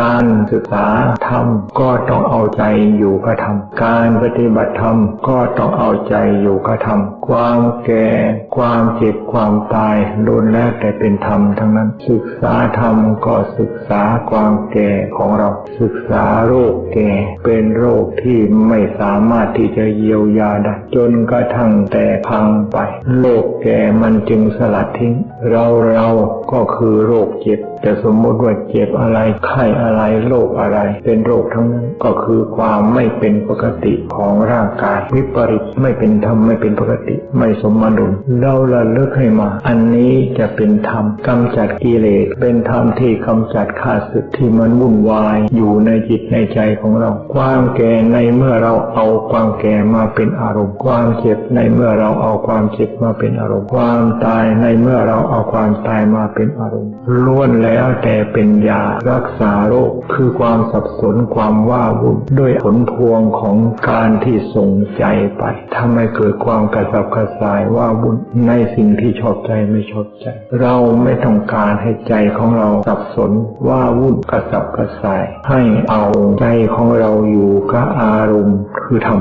การศึกษาธรรมก็ต้องเอาใจอยู่กับธรรม การปฏิบัติธรรมก็ต้องเอาใจอยู่กับธรรม ความแก่ ความเจ็บ ความตายล้วนแล้วแต่เป็นธรรมทั้งนั้น ศึกษาธรรมก็ศึกษาความแก่ของเรา ศึกษาโรคแก่ เป็นโรคที่ไม่สามารถที่จะเยียวยาได้ จนกระทั่งแต่พังไป โรคแก่มันจึงสลัดทิ้ง เราเราก็คือโรคเจ็บ จะสมมติว่าเจ็บอะไรไข้อะไรโรคอะไร เป็นโรคทั้งนั้นก็คือความไม่เป็นปกติของร่างกาย วิปริตไม่เป็นธรรมไม่เป็นปกติ ไม่สมดุลเราละเลิกให้มา อันนี้จะเป็นธรรมกำจัดกิเลสเป็นธรรมที่กำจัดข้าศึกที่มันวุ่นวาย อยู่ในจิตในใจของเรา ความแก่ในเมื่อเราเอาความแก่มาเป็นอารมณ์ ความเจ็บในเมื่อเราเอาความเจ็บมาเป็นอารมณ์ ความตายในเมื่อเราเอาความตายมาเป็นอารมณ์ล้วนแล้วแต่เป็นยารักษาโรคคือความสับสนความว่าวุ่นด้วยผลพวงของการที่ส่งใจไปทำให้เกิดความกระสับกระส่ายว่าวุ่นในสิ่งที่ชอบใจไม่ชอบใจ เราไม่ต้องการให้ใจของเราสับสนว่าวุ่นกระสับกระส่าย ให้เอาใจของเราอยู่กับอารมณ์คือธรรม